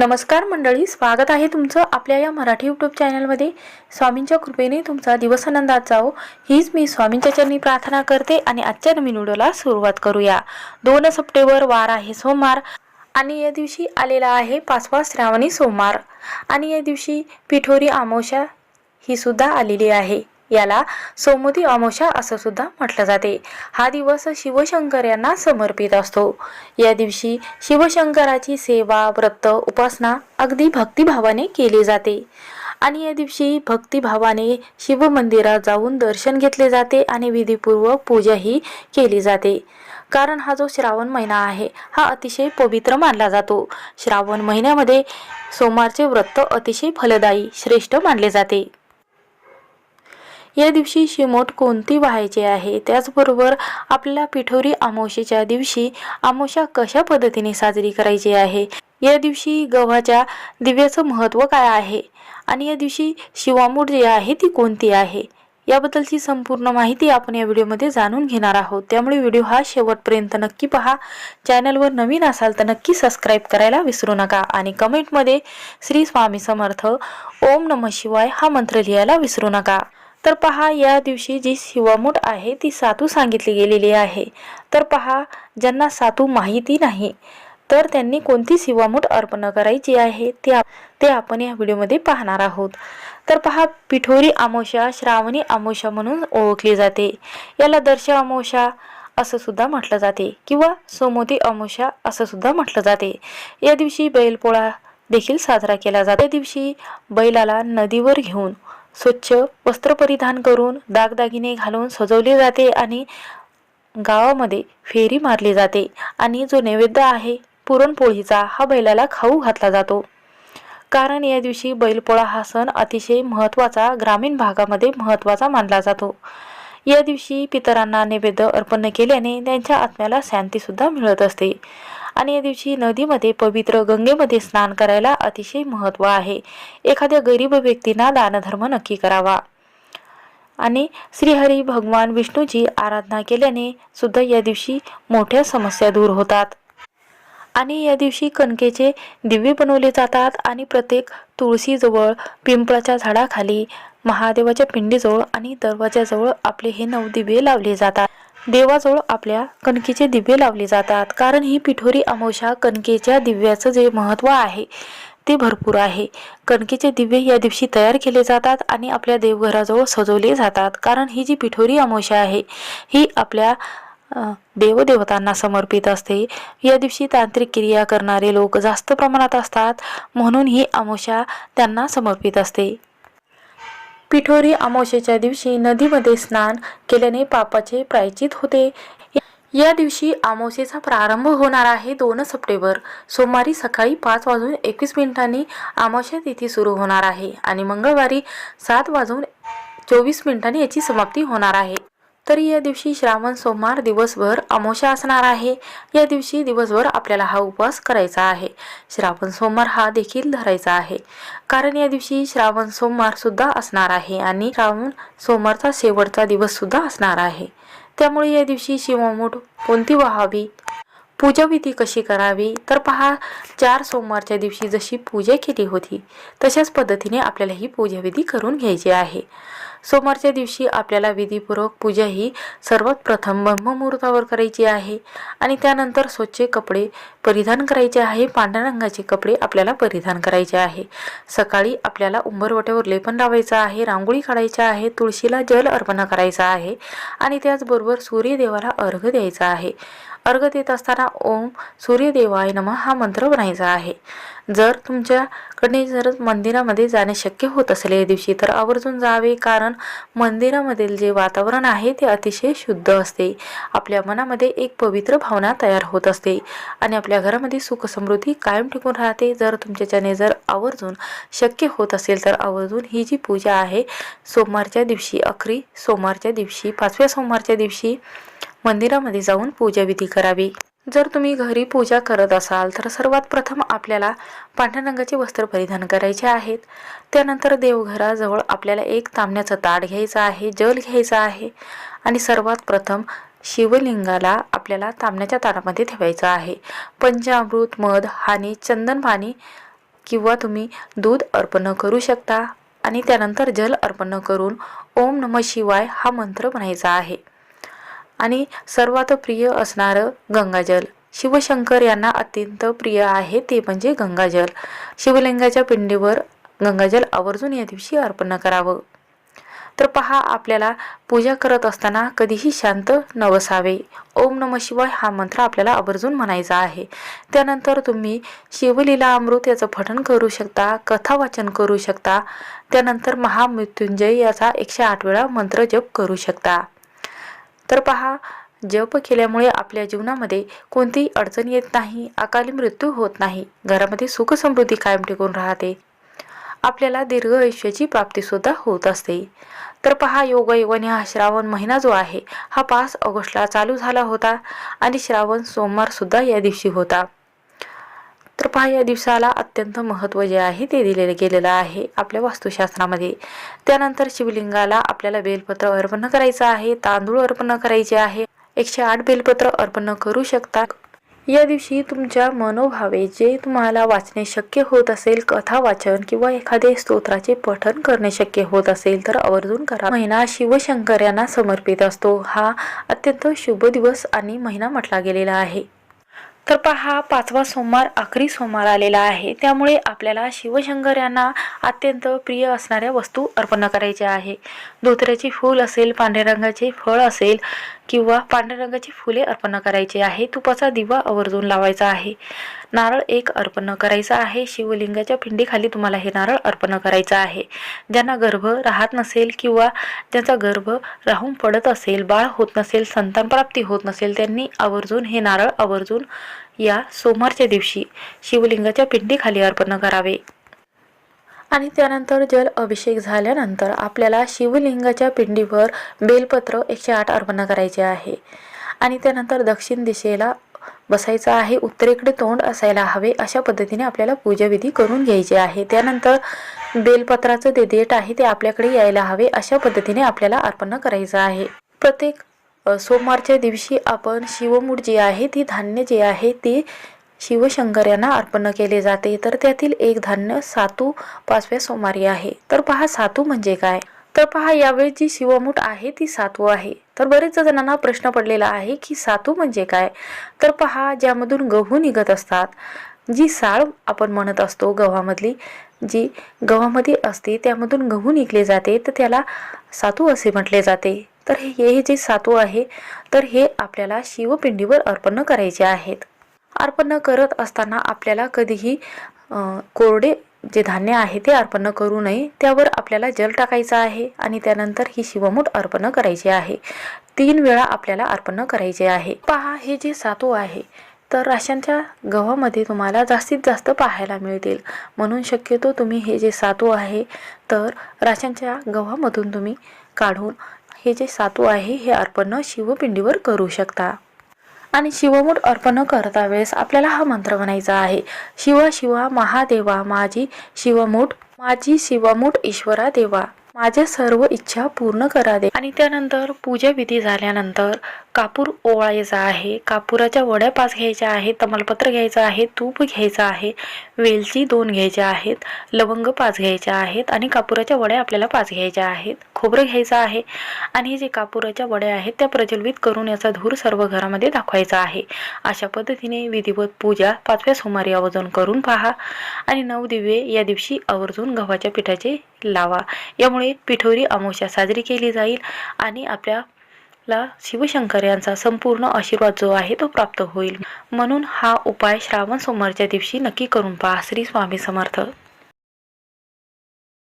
नमस्कार मंडळी स्वागत आहे तुमचं आपल्या या मराठी यूट्यूब चॅनलमध्ये स्वामींच्या कृपेने तुमचा दिवस आनंदात जावो. हीच मी स्वामींच्या चरणी प्रार्थना करते आणि आजच्या नवीन व्हिडिओला सुरुवात करूया. दोन सप्टेंबर वार आहे सोमवार आणि या दिवशी आलेला आहे पाचवा श्रावणी सोमवार. आणि या दिवशी पिठोरी अमावस्या ही सुद्धा आलेली आहे. याला सोमुदी अमोशा असं सुद्धा म्हटलं जाते. हा दिवस शिवशंकर यांना समर्पित असतो. या दिवशी शिवशंकराची सेवा व्रत उपासना अगदी भक्तिभावाने केली जाते. आणि या दिवशी भक्तिभावाने शिवमंदिरात जाऊन दर्शन घेतले जाते आणि विधीपूर्वक पूजाही केली जाते. कारण हा जो श्रावण महिना आहे हा अतिशय पवित्र मानला जातो. श्रावण महिन्यामध्ये सोमवारचे व्रत अतिशय फलदायी श्रेष्ठ मानले जाते. या दिवशी शिमोट कोणती व्हायची आहे? त्याचबरोबर आपल्याला पिठोरी अमावस्येच्या दिवशी अमावस्या कशा पद्धतीने साजरी करायची आहे? या दिवशी गव्हाच्या दिव्याचं महत्त्व काय आहे? आणि या दिवशी शिवामूठ जी आहे ती कोणती आहे? याबद्दलची संपूर्ण माहिती आपण या व्हिडिओमध्ये जाणून घेणार आहोत. त्यामुळे व्हिडिओ हा शेवटपर्यंत नक्की पहा. चॅनलवर नवीन असाल तर नक्की सबस्क्राईब करायला विसरू नका आणि कमेंटमध्ये श्री स्वामी समर्थ ओम नम शिवाय हा मंत्र लिहायला विसरू नका. तर पहा या दिवशी जी शिवामूठ आहे ती सातू सांगितली गेलेली आहे. तर पहा ज्यांना सातू माहिती नाही तर त्यांनी कोणती शिवामूठ अर्पण करायची आहे ते ते आपण या व्हिडिओमध्ये पाहणार आहोत. तर पहा पिठोरी अमोशा श्रावणी अमोशा म्हणून ओळखली जाते. याला दर्श अमोशा असं सुद्धा म्हटलं जाते किंवा सोमोती अमोशा असं सुद्धा म्हटलं जाते. या दिवशी बैलपोळा देखील साजरा केला जातो. या दिवशी बैलाला नदीवर घेऊन स्वच्छ वस्त्र परिधान करून दागदागिने घालून सजवले जाते आणि गावामध्ये फेरी मारली जाते. आणि जो नैवेद्य आहे पुरणपोळीचा हा बैलाला खाऊ घातला जातो. कारण या दिवशी बैलपोळा हा सण अतिशय महत्त्वाचा ग्रामीण भागामध्ये महत्त्वाचा मानला जातो. या दिवशी पितरांना नैवेद्य अर्पण केल्याने त्यांच्या आत्म्याला शांतीसुद्धा मिळत असते. आणि या दिवशी नदीमध्ये पवित्र गंगेमध्ये स्नान करायला अतिशय महत्त्व आहे. एखाद्या गरीब व्यक्तींना दानधर्म नक्की करावा. आणि श्रीहरी भगवान विष्णूची आराधना केल्याने सुद्धा या दिवशी मोठ्या समस्या दूर होतात. आणि या दिवशी कणकेचे दिवे बनवले जातात आणि प्रत्येक तुळशीजवळ पिंपळाच्या झाडाखाली महादेवाच्या पिंडीजवळ आणि दरवाजाजवळ आपले हे नऊ दिवे लावले जातात. देवाजवळ आपल्या कणकेचे दिवे लावले जातात. कारण ही पिठोरी अमावस्या कणकेच्या दिव्याचं जे महत्त्व आहे ते भरपूर आहे. कणकेचे दिवे या दिवशी तयार केले जातात आणि आपल्या देवघराजवळ सजवले जातात. कारण ही जी पिठोरी अमावस्या आहे ही आपल्या देवदेवतांना समर्पित असते. या दिवशी तांत्रिक क्रिया करणारे लोक जास्त प्रमाणात असतात म्हणून ही अमावस्या त्यांना समर्पित असते. पिठोरी अमावस्येच्या दिवशी नदीमध्ये स्नान केल्याने पापाचे प्रायचित होते. या दिवशी अमावस्येचा प्रारंभ होणार आहे दोन सप्टेंबर. सोमवारी सकाळी पाच वाजून एकवीस मिनिटांनी अमावस्या तिथी सुरू होणार आहे आणि मंगळवारी सात वाजून चोवीस मिनिटांनी याची समाप्ती होणार आहे. तरी या दिवशी श्रावण सोमवार दिवसभर अमोशा असणार आहे. या दिवशी दिवसभर आपल्याला हा उपवास करायचा आहे. श्रावण सोमवार हा देखील धरायचा आहे. कारण या दिवशी श्रावण सोमवार सुद्धा असणार आहे आणि श्रावण सोमवारचा शेवटचा दिवस सुद्धा असणार आहे. त्यामुळे या दिवशी शिवमूठ कोणती व्हावी? पूजाविधी कशी करावी? तर पहा चार सोमवारच्या दिवशी जशी पूजा केली होती तशाच पद्धतीने आपल्याला ही पूजाविधी करून घ्यायची आहे. सोमवारच्या दिवशी आपल्याला विधीपूर्वक पूजा ही सर्वात प्रथम ब्रह्ममुहूर्तावर करायची आहे. आणि त्यानंतर स्वच्छ कपडे परिधान करायचे आहे. पांढऱ्या रंगाचे कपडे आपल्याला परिधान करायचे आहे. सकाळी आपल्याला उंबरवट्यावर लेपन लावायचं आहे. रांगोळी काढायची आहे. तुळशीला जल अर्पण करायचं आहे. आणि त्याचबरोबर सूर्यदेवाला अर्घ द्यायचा आहे. अर्घ देत असताना ओम सूर्यदेवाय नमः हा मंत्र बनायचा आहे. जर तुमच्याकडे जर मंदिरामध्ये जाणे शक्य होत असेल या दिवशी तर आवर्जून जावे कारण मंदिरामधील जे वातावरण आहे ते अतिशय शुद्ध असते. आपल्या मनामध्ये एक पवित्र भावना तयार होत असते आणि आपल्या घरामध्ये सुख समृद्धी कायम टिकून राहते. जर तुमच्याच्याने जर आवर्जून शक्य होत असेल तर आवर्जून ही जी पूजा आहे सोमवारच्या दिवशी अखरी सोमवारच्या दिवशी पाचव्या सोमवारच्या दिवशी मंदिरामध्ये जाऊन पूजाविधी करावी. जर तुम्ही घरी पूजा करत असाल तर सर्वात प्रथम आपल्याला पांढऱ्या रंगाचे वस्त्र परिधान करायचे आहेत. त्यानंतर देवघराजवळ आपल्याला एक तांबण्याचा ताट घ्यायचं आहे जल घ्यायचा आहे आणि सर्वात प्रथम शिवलिंगाला आपल्याला तांबण्याच्या ताटामध्ये ठेवायचं आहे. पंचामृत मध हानी चंदन पाणी किंवा तुम्ही दूध अर्पण करू शकता. आणि त्यानंतर जल अर्पण करून ओम नम शिवाय हा मंत्र म्हणायचा आहे. आणि सर्वात प्रिय असणारं गंगाजल. शिवशंकर यांना अत्यंत प्रिय आहे ते म्हणजे गंगाजल. शिवलिंगाच्या पिंडीवर गंगाजल आवर्जून या दिवशी अर्पण करावं. तर पहा आपल्याला पूजा करत असताना कधीही शांत न बसावे ओम नम शिवाय हा मंत्र आपल्याला आवर्जून म्हणायचा आहे. त्यानंतर तुम्ही शिवलीला अमृत याचं पठण करू शकता कथा वाचन करू शकता. त्यानंतर महामृत्युंजय याचा एकशे आठ वेळा मंत्र जप करू शकता. तर पहा जप केल्यामुळे आपल्या जीवनामध्ये कोणतीही अडचण येत नाही अकाली मृत्यू होत नाही घरामध्ये सुख समृद्धी कायम टिकून राहते. आपल्याला दीर्घ आयुष्याची प्राप्तीसुद्धा होत असते. तर पहा योगायोगाने हा श्रावण महिना जो आहे हा पाच ऑगस्टला चालू झाला होता आणि श्रावण सोमवार सुद्धा या दिवशी होता. तर पहा या दिवसाला अत्यंत महत्त्व जे आहे ते दिलेलं गेलेलं आहे आपल्या वास्तुशास्त्रामध्ये. त्यानंतर शिवलिंगाला आपल्याला बेलपत्र अर्पण करायचं आहे तांदूळ अर्पण करायचे आहे. एकशे आठ बेलपत्र अर्पण करू शकता. या दिवशी तुमच्या मनोभावे जे तुम्हाला वाचणे शक्य होत असेल कथा वाचन किंवा एखादे स्तोत्राचे पठन करणे शक्य होत असेल तर आवर्जून करा. महिना शिवशंकर यांना समर्पित असतो. हा अत्यंत शुभ दिवस आणि महिना म्हटला गेलेला आहे. तर पहा पाचवा सोमवार आखरी सोमवार आलेला आहे. त्यामुळे आपल्याला शिवशंकर यांना अत्यंत प्रिय असणाऱ्या वस्तू अर्पण करायच्या आहे. धोत्र्याची फूल असेल पांढऱ्या रंगाचे फळ असेल किंवा पांढऱ्या रंगाची फुले अर्पण करायची आहे तुपाचा दिवा आवर्जून लावायचा आहे. नारळ एक अर्पण करायचा आहे शिवलिंगाच्या पिंडीखाली तुम्हाला हे नारळ अर्पण करायचं आहे. ज्यांना गर्भ राहत नसेल किंवा ज्यांचा गर्भ राहून पडत असेल बाळ होत नसेल संतानप्राप्ती होत नसेल त्यांनी आवर्जून हे नारळ आवर्जून या सोमवारच्या दिवशी शिवलिंगाच्या पिंडीखाली अर्पण करावे. आणि त्यानंतर जल अभिषेक झाल्यानंतर आपल्याला शिवलिंगाच्या पिंडीवर बेलपत्र एकशे आठ अर्पण करायचे आहे. आणि त्यानंतर दक्षिण दिशेला बसायचं आहे उत्तरेकडे तोंड असायला हवे अशा पद्धतीने आपल्याला पूजाविधी करून घ्यायची आहे. त्यानंतर बेलपत्राचं जे देठ आहे ते आपल्याकडे यायला हवे अशा पद्धतीने आपल्याला अर्पण करायचं आहे. प्रत्येक सोमवारच्या दिवशी आपण शिवमूठ जी आहे ती धान्य जे आहे ते शिवशंकर यांना अर्पण केले जाते. तर त्यातील एक धान्य सातू पाचव्या सोमवारी आहे. तर पहा सातू म्हणजे काय? तर पहा यावेळी जी शिवमूठ आहे ती सातू आहे. तर बरेच जणांना प्रश्न पडलेला आहे की सातू म्हणजे काय? तर पहा ज्यामधून गहू निघत असतात जी साळ आपण म्हणत असतो गव्हामधली जी गव्हामध्ये असते त्यामधून गहू निघले जाते तर त्याला सातू असे म्हटले जाते. तर हे जे सातू आहे तर हे आपल्याला शिवपिंडीवर अर्पण करायचे आहेत. अर्पण करत असताना आपल्याला कधीही कोरडे जे धान्य आहे ते अर्पण करू नये. त्यावर आपल्याला जल टाकायचं आहे आणि त्यानंतर ही शिवमूठ अर्पण करायची आहे. तीन वेळा आपल्याला अर्पण करायचे आहे. पहा हे जे सातू आहे तर राशांच्या गव्हामध्ये तुम्हाला जास्तीत जास्त पाहायला मिळतील. म्हणून शक्यतो तुम्ही हे जे सातू आहे तर राशांच्या गव्हामधून तुम्ही काढून हे जे सातू आहे हे अर्पण शिवपिंडीवर करू शकता. आणि शिवमूठ अर्पण करता वेळेस आपल्याला हा मंत्र म्हणायचा आहे. शिवा शिवा महादेवा माझी शिवमूठ माझी शिवमूठ ईश्वरा देवा माझ्या सर्व इच्छा पूर्ण करा दे आणि त्यानंतर पूजा विधी झाल्यानंतर कापूर ओवाळायचा आहे. कापुराच्या वड्या पाच घ्यायच्या आहेत. तमालपत्र घ्यायचं आहे. तूप घ्यायचं आहे. वेलची दोन घ्यायच्या आहेत. लवंग पाच घ्यायच्या आहेत. आणि कापुराच्या वड्या आपल्याला पाच घ्यायच्या आहेत. खोबरं घ्यायचं आहे. आणि हे जे कापुराच्या वड्या आहेत त्या प्रज्वलित करून याचा धूर सर्व घरामध्ये दाखवायचा आहे. अशा पद्धतीने विधिवत पूजा पाचव्या सोमवारी आवर्जून करून पहा. आणि नऊ दिवे या दिवशी आवर्जून गव्हाच्या पिठाचे लावा. यामुळे पिठोरी अमावस्या साजरी केली जाईल आणि आपल्याला शिवशंकर यांचा संपूर्ण आशीर्वाद जो आहे तो प्राप्त होईल. म्हणून हा उपाय श्रावण सोमवारच्या दिवशी नक्की करून पहा. श्री स्वामी समर्थ.